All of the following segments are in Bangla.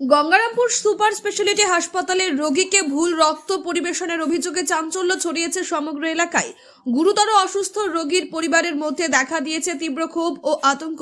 গঙ্গারামপুর সুপার স্পেশালিটি হাসপাতালে রোগীকে ভুল রক্ত পরিবেশনের অভিযোগে চাঞ্চল্য ছড়িয়েছে সমগ্র এলাকায়। গুরুতর অসুস্থ রোগীর পরিবারের মধ্যে দেখা দিয়েছে তীব্র ক্ষোভ ও আতঙ্ক।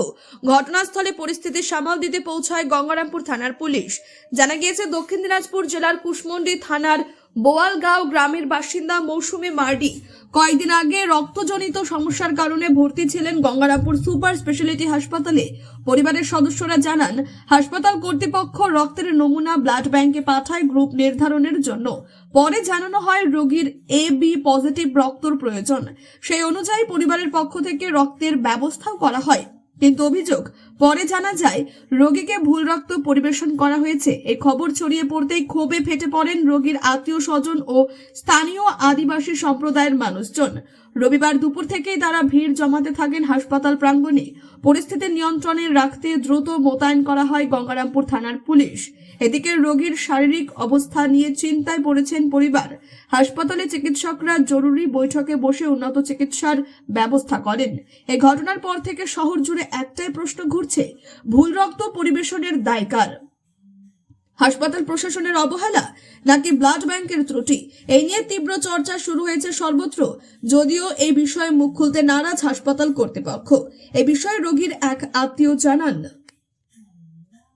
ঘটনাস্থলে পরিস্থিতি সামাল দিতে পৌঁছায় গঙ্গারামপুর থানার পুলিশ। জানা গিয়েছে, দক্ষিণ দিনাজপুর জেলার কুশমন্ডি থানার বোয়ালগাঁও গ্রামের বাসিন্দা মৌসুমি মার্ডি। কয়েকদিন আগে রক্তজনিত সমস্যার কারণে ভর্তি ছিলেন গঙ্গারামপুর সুপার স্পেশালিটি হাসপাতালে। পরিবারের সদস্যরা জানান, হাসপাতাল কর্তৃপক্ষ রক্তের নমুনা ব্লাড ব্যাংকে পাঠায় গ্রুপ নির্ধারণের জন্য। পরে জানানো হয় রোগীর এ বি পজিটিভ রক্তর প্রয়োজন। সেই অনুযায়ী পরিবারের পক্ষ থেকে রক্তের ব্যবস্থাও করা হয়। কিন্তু অভিযোগ, পরে জানা যায়, রোগীকে ভুল রক্ত পরিবেশন করা হয়েছে। এই খবর ছড়িয়ে পড়তেই ক্ষোভে ফেটে পড়েন রোগীর আত্মীয় স্বজন ও স্থানীয় আদিবাসী সম্প্রদায়ের মানুষজন। রবিবার দুপুর থেকেই তারা ভিড় জমাতে থাকেন হাসপাতাল প্রাঙ্গণে। পরিস্থিতি নিয়ন্ত্রণে রাখতে দ্রুত মোতায়েন করা হয় গঙ্গারামপুর থানার পুলিশ। এদিকে রোগীর শারীরিক অবস্থা নিয়ে চিন্তায় পড়েছেন পরিবার। হাসপাতালে চিকিৎসকরা জরুরি বৈঠকে বসে উন্নত চিকিৎসার ব্যবস্থা করেন। এ ঘটনার পর থেকে শহর জুড়ে একটাই প্রশ্ন ঘুরছে ভুল রক্ত পরিবেশনের দায়কার? হাসপাতাল প্রশাসনের অবহেলা নাকি ব্লাড ব্যাংকের ত্রুটি? এই নিয়ে তীব্র চর্চা শুরু হয়েছে সর্বত্র যদিও এই বিষয়ে মুখ খুলতে নারাজ হাসপাতাল কর্তৃপক্ষ। এ বিষয়ে রোগীর এক আত্মীয় জানান।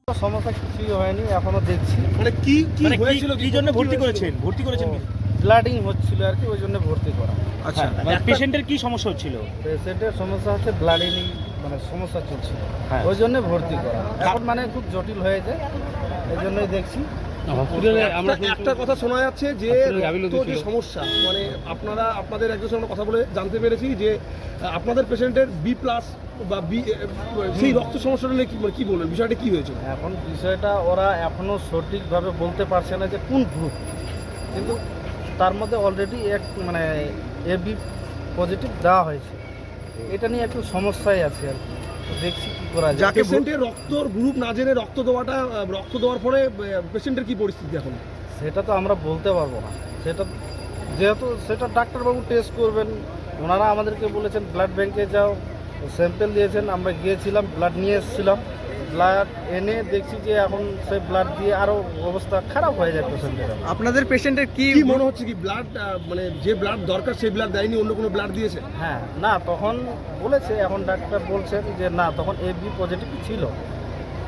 সমস্যা কিছুই হয়নি এখনও দেখছি। মানে কি কি মানে হয়েছিল কি জন্য ভর্তি করেছেন? ভর্তি করেছেন ব্লাডিং হচ্ছিল আর কি ওই জন্য ভর্তি করা। আচ্ছা হ্যাঁ, পেশেন্টের কি সমস্যা হচ্ছিল? পেশেন্টের সমস্যা হচ্ছে ব্লাডিং মানে সমস্যা চলছিল হ্যাঁ। ওই জন্য ভর্তি করা। এখন মানে খুব জটিল হয়েছে এই জন্যই দেখছি। আমরা একটা কথা শোনা যাচ্ছে যে সমস্যা মানে আপনারা আপনাদের একজন সঙ্গে কথা বলে জানতে পেরেছি যে আপনাদের পেশেন্টের বি প্লাস বা বি সেই রক্ত সমস্যাটা নিয়ে কি মানে কি বলবেন? বিষয়টা কি হয়েছে? এখন বিষয়টা ওরা এখনও সঠিকভাবে বলতে পারছে না যে কোন গ্রুপ কিন্তু তার মধ্যে অলরেডি এক মানে এ বি পজিটিভ দেওয়া হয়েছে। এটা নিয়ে একটু সমস্যাই আছে আর কি। দেখছি কি করা যায়। পেশেন্টের রক্তর গ্রুপ না জেনে রক্ত দেওয়াটা রক্ত দেওয়ার পরে পেশেন্টের কি পরিস্থিতি এখন? সেটা তো আমরা বলতে পারব না। সেটা যেহেতু সেটা ডাক্তারবাবু টেস্ট করবেন ওনারা আমাদেরকে বলেছেন ব্লাড ব্যাংকে যাও। স্যাম্পেল দিয়েছেন আমরা গিয়েছিলাম ব্লাড নিয়ে এসেছিলাম। ব্লাড এনে দেখছি যে এখন সেই ব্লাড দিয়ে আরও অবস্থা খারাপ হয়ে যায় পেশেন্টের। আপনাদের পেশেন্টের কি কি মনে হচ্ছে কি ব্লাড মানে যে ব্লাড দরকার সেই ব্লাড দেয়নি অন্য কোনো ব্লাড দিয়েছে? হ্যাঁ না তখন বলেছে এখন ডাক্তার বলছেন যে না তখন এ বি পজিটিভ ছিল।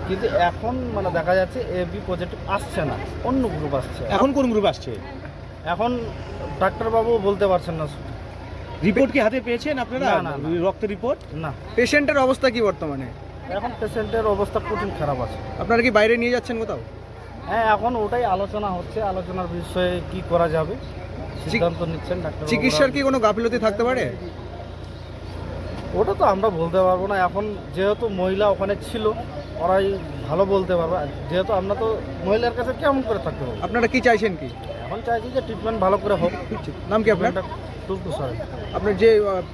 কিন্তু এখন মানে দেখা যাচ্ছে এ বি পজিটিভ আসছে না অন্য গ্রুপ আসছে। এখন কোন গ্রুপ আসছে? এখন ডাক্তারবাবু বলতে পারছেন না। রিপোর্ট কি হাতে পেয়েছেন আপনারা? না। রিপোর্ট না। পেশেন্টের অবস্থা কি বর্তমানে? এখন পেশেন্টের অবস্থা কঠিন খারাপ আছে। আপনারা কি বাইরে নিয়ে যাচ্ছেন কোথাও? হ্যাঁ এখন ওটাই আলোচনা হচ্ছে আলোচনার বিষয়ে কি করা যাবে সিদ্ধান্ত নিচ্ছেন ডাক্তার চিকিৎসার কি কোনো গাফিলতি থাকতে পারে? ওটা তো আমরা বলতে পারব না এখন যেহেতু মহিলা ওখানে ছিল ওরাই ভালো বলতে পারবে যেহেতু আমরা তো মহিলার কাছে কেমন করে থাকতে পারব? আপনারা কি চাইছেন কি? এখন চাইছি যে ট্রিটমেন্ট ভালো করে হোক। নাম কি আপনার? টুকু স্যার আপনার যে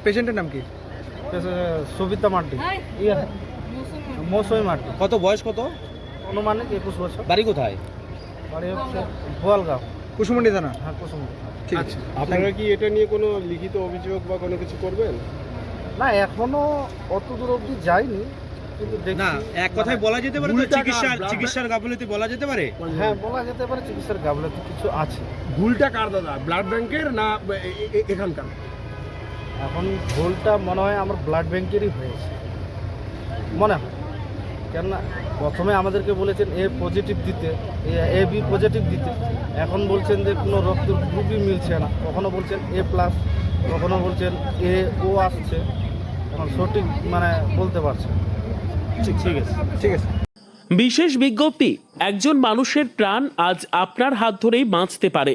পেশেন্টের নাম কি? সুবিতা মার্টি ইয়ে। মৌসুমি মার্টি কত বয়স কত? অনুমানিক একুশ বছর। বাড়ি কোথায়? বাড়ি হচ্ছে গোয়ালগাঁও। কুসুমন্ডি থানা? হ্যাঁ ঠিক আচ্ছা। আছে আপনারা কি এটা নিয়ে কোনো লিখিত অভিযোগ বা কোনো কিছু করবেন? না এখনও অত দূর অবধি যায়নি কিন্তু না এক কথায় বলা যেতে পারে তো চিকিৎসার ব্লাড চিকিৎসার গাফিলতি বলা যেতে পারে? হ্যাঁ বলা যেতে পারে চিকিৎসার গাফলতি কিছু আছে। ভুলটা কার দাদা ব্লাড ব্যাংকের না এখানকার? এখন ভুলটা মনে হয় আমার ব্লাড ব্যাংকেরই হয়েছে। মনে হয়। কেননা প্রথমে আমাদেরকে বলেছেন এ পজিটিভ দিতে এ বি পজিটিভ দিতে। এখন বলছেন যে কোনো রক্ত গ্রুপই মিলছে না। কখনো বলছেন এ প্লাস কখনো বলছেন এ ও আসছে। এখন সঠিক মানে বলতে পারছে ঠিক ঠিক আছে ঠিক আছে। বিশেষ বিজ্ঞপ্তি একজন মানুষের প্রাণ আজ আপনার হাত ধরেই বাঁচতে পারে।